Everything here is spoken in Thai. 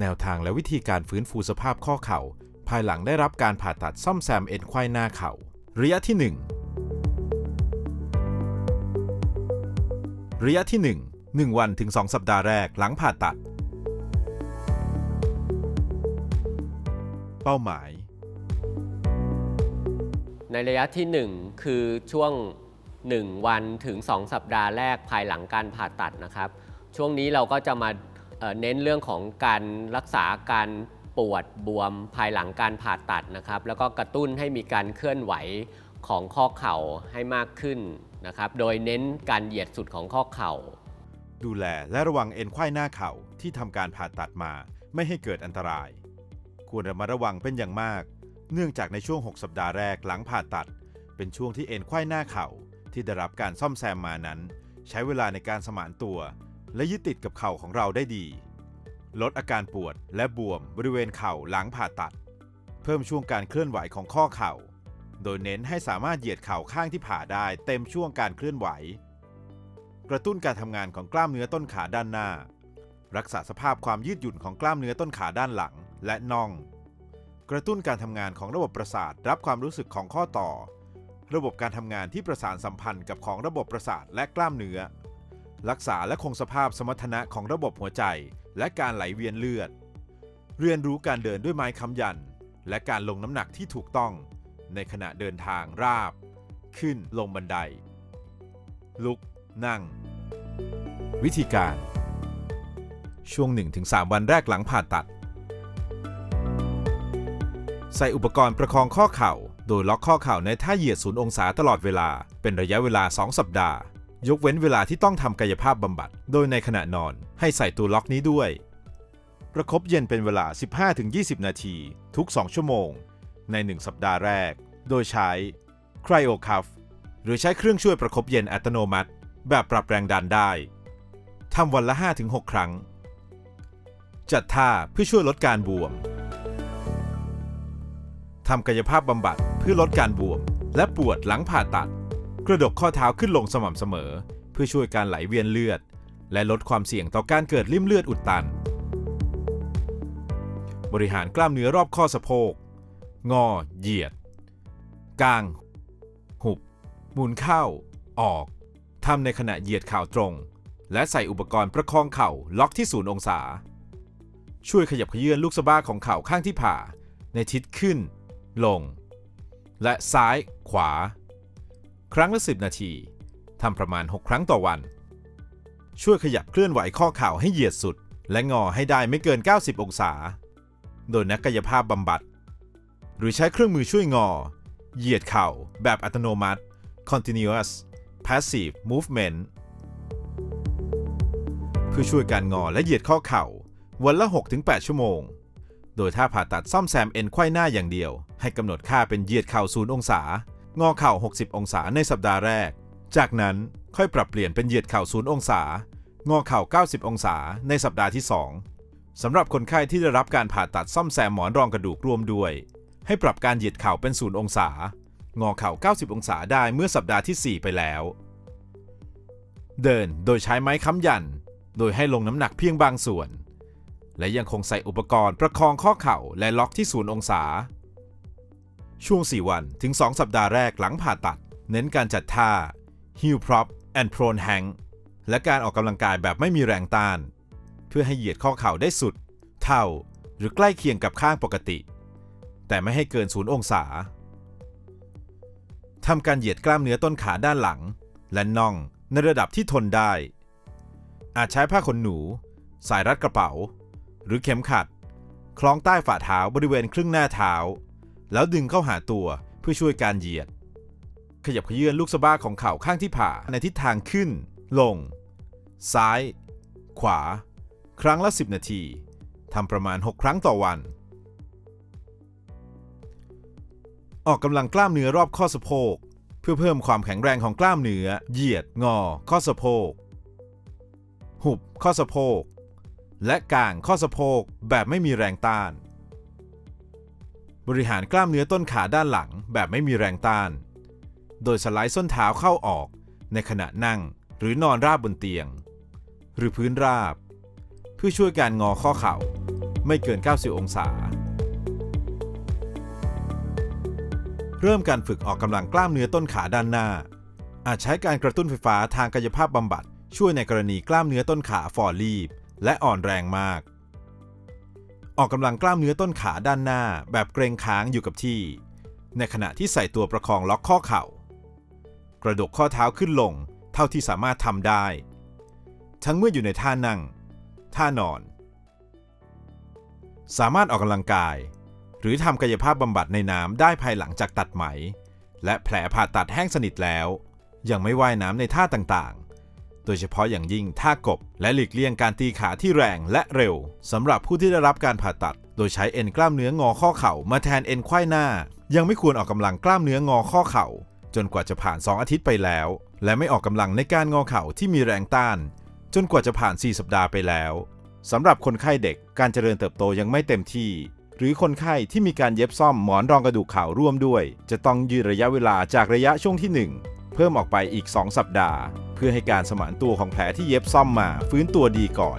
แนวทางและวิธีการฟื้นฟูสภาพข้อเข่า ภายหลังได้รับการผ่าตัดซ่อมแซมเอ็นไขว้หน้าเข่า ระยะที่ 1 ระยะที่ 1 1 วันถึง 2 สัปดาห์แรกหลังผ่าตัด เป้าหมาย ในระยะที่ 1 คือช่วง 1 วันถึง 2 สัปดาห์แรกภายหลังการผ่าตัดนะครับ ช่วงนี้เราก็จะมา เน้นเรื่องของการรักษาการปวดบวมภายหลังการผ่าตัดนะครับ แล้วก็กระตุ้นให้มีการเคลื่อนไหวของข้อเข่าให้มากขึ้นนะครับ โดยเน้นการเหยียดสุดของข้อเข่า ดูแลและระวังเอ็นไขว้หน้าเข่าที่ทำการผ่าตัดมาไม่ให้เกิดอันตราย ควรระมัดระวังเป็นอย่างมาก เนื่องจากในช่วง 6 สัปดาห์แรกหลังผ่าตัด เป็นช่วงที่เอ็นไขว้หน้าเข่าที่ได้รับการซ่อมแซมมานั้น ใช้เวลาในการสมานตัว และยึดติดกับเข่าของเราได้ดี ลดอาการปวดและบวมบริเวณเข่าหลังผ่าตัด เพิ่มช่วงการเคลื่อนไหวของข้อเข่า โดยเน้นให้สามารถเหยียดเข่าข้างที่ผ่าได้เต็มช่วงการเคลื่อนไหว กระตุ้นการทำงานของกล้ามเนื้อต้นขาด้านหน้า รักษาสภาพความยืดหยุ่นของกล้ามเนื้อต้นขาด้านหลังและน่อง กระตุ้นการทำงานของระบบประสาทรับความรู้สึกของข้อต่อ ระบบการทำงานที่ประสานสัมพันธ์กับของระบบประสาทและกล้ามเนื้อ รักษาและคงสภาพสมรรถนะของระบบหัวใจ และการไหลเวียนเลือด เรียนรู้การเดินด้วยไม้ค้ำยัน และการลงน้ำหนักที่ถูกต้อง ในขณะเดินทางราบ ขึ้นลงบันได ลุก นั่ง วิธีการ ช่วง 1-3 วันแรกหลังผ่าตัด ใส่อุปกรณ์ประคองข้อเข่า โดยล็อกข้อเข่าในท่าเหยียดศูนย์องศาตลอดเวลา เป็นระยะเวลา 2 สัปดาห์ ยกเว้นเวลาที่ต้องทำกายภาพบำบัด โดยในขณะนอนให้ใส่ตัวล็อกนี้ด้วย ประคบเย็นเป็นเวลา 15-20 นาที ทุก 2 ชั่วโมง ใน 1 สัปดาห์แรก โดยใช้ Cryo Cuff หรือใช้เครื่องช่วยประคบเย็นอัตโนมัติ แบบปรับแรงดันได้ทำวันละ 5-6 ครั้ง จัดท่าเพื่อช่วยลดการบวมทำกายภาพบำบัดเพื่อลดการบวม และปวดหลังผ่าตัด กระดกข้อเท้าขึ้นลงสม่ำเสมอ เพื่อช่วยการไหลเวียนเลือด และลดความเสี่ยงต่อการเกิดริ่มเลือดอุดตัน บริหารกล้ามเนื้อรอบข้อสะโพก งอ เหยียด กาง หุบ หมุนเข้า ออกทำในขณะเหยียดเข่าตรง และใส่อุปกรณ์ประคองเข่าล็อกที่ศูนย์องศา ช่วยขยับเขยื้อนลูกสะบ้าของเข่าข้างที่ผ่า ในทิศขึ้น ลง และซ้าย ขวา ครั้งละ 10 นาทีทำประมาณ 6 ครั้งต่อวัน ช่วยขยับเคลื่อนไหวข้อเข่าให้เหยียดสุด และงอให้ได้ไม่เกิน 90 องศา โดยนักกายภาพบำบัด หรือใช้เครื่องมือช่วยงอ เหยียดเข่า แบบอัตโนมัติ continuous passive movement เพื่อช่วยการงอและเหยียดข้อเข่า วันละ 6-8 ชั่วโมง โดยถ้าผ่าตัดซ่อมแซมเอ็นไขว้หน้าอย่างเดียว ให้กำหนดค่าเป็นเหยียดเข่า0องศา งอเข่า 60 องศาในสัปดาห์แรก จากนั้นค่อยปรับเปลี่ยนเป็นเหยียดเข่า0องศา งอเข่า 90 องศาในสัปดาห์ที่ 2สำหรับคนไข้ที่ได้รับการผ่าตัดซ่อมแซมหมอนรองกระดูกร่วมด้วย ให้ปรับการเหยียดเข่าเป็น 0 องศา งอเข่า 90 องศาได้เมื่อสัปดาห์ที่ 4 ไปแล้ว เดินโดยใช้ไม้ค้ำยัน โดยให้ลงน้ำหนักเพียงบางส่วน และยังคงใส่อุปกรณ์ประคองข้อเข่าและล็อกที่ศูนย์องศา ช่วง 4 วันถึง 2 สัปดาห์แรกหลังผ่าตัด เน้นการจัดท่า heel prop and prone hang และการออกกำลังกายแบบไม่มีแรงต้าน เพื่อให้เหยียดข้อเข่าได้สุด เท่า หรือใกล้เคียงกับข้างปกติ แต่ไม่ให้เกินศูนย์องศาทำการเหยียดกล้ามเนื้อต้นขาด้านหลัง และน่องในระดับที่ทนได้ อาจใช้ผ้าขนหนู สายรัดกระเป๋า หรือเข็มขัด คล้องใต้ฝ่าเท้าบริเวณครึ่งหน้าเท้า แล้วดึงเข้าหาตัวเพื่อช่วยการเหยียด ขยับขยื้อนลูกสะบ้าของเข่าข้างที่ผ่าในทิศทางขึ้น ลง ซ้าย ขวา ครั้งละ 10 นาทีทำประมาณ 6 ครั้งต่อวัน ออกกำลังกล้ามเนื้อรอบข้อสะโพก เพื่อเพิ่มความแข็งแรงของกล้ามเนื้อ เหยียด งอ ข้อสะโพก หุบข้อสะโพก และกางข้อสะโพกแบบไม่มีแรงต้าน บริหารกล้ามเนื้อต้นขาด้านหลังแบบไม่มีแรงต้าน โดยสไลด์ส้นเท้าเข้าออก ในขณะนั่งหรือนอนราบบนเตียง หรือพื้นราบ เพื่อช่วยการงอข้อเข่า ไม่เกิน 90 องศา เริ่มการฝึกออกกำลังกล้ามเนื้อต้นขาด้านหน้า อาจใช้การกระตุ้นไฟฟ้าทางกายภาพบำบัด ช่วยในกรณีกล้ามเนื้อต้นขาฝ่อรีบ และอ่อนแรงมาก ออกกำลังกล้ามเนื้อต้นขาด้านหน้าแบบเกรงค้างอยู่กับที่ ในขณะที่ใส่ตัวประคองล็อกข้อเข่า กระดกข้อเท้าขึ้นลงเท่าที่สามารถทำได้ ทั้งเมื่ออยู่ในท่านั่ง ท่านอน สามารถออกกำลังกาย หรือทำกายภาพบำบัดในน้ำได้ภายหลังจากตัดไหม และแผลผ่าตัดแห้งสนิทแล้ว ยังไม่ว่ายน้ำในท่าต่าง โดยเฉพาะอย่างยิ่งท่ากบ และหลีกเลี่ยงการตีขาที่แรงและเร็วสำหรับผู้ที่ได้รับการผ่าตัด โดยใช้เอ็นกล้ามเนื้องอข้อเข่ามาแทนเอ็นไขว้หน้า ยังไม่ควรออกกำลังกล้ามเนื้องอข้อเข่า จนกว่าจะผ่าน 2 อาทิตย์ไปแล้ว และไม่ออกกำลังในการงอเข่าที่มีแรงต้าน จนกว่าจะผ่าน 4 สัปดาห์ไปแล้วสำหรับคนไข้เด็กการเจริญเติบโตยังไม่เต็มที่ หรือคนไข้ที่มีการเย็บซ่อมหมอนรองกระดูกเข่าร่วมด้วย จะต้องยืดระยะเวลาจากระยะช่วงที่ 1 เพิ่มออกไปอีก 2 สัปดาห์ เพื่อให้การสมานตัวของแผลที่เย็บซ่อมมาฟื้นตัวดีก่อน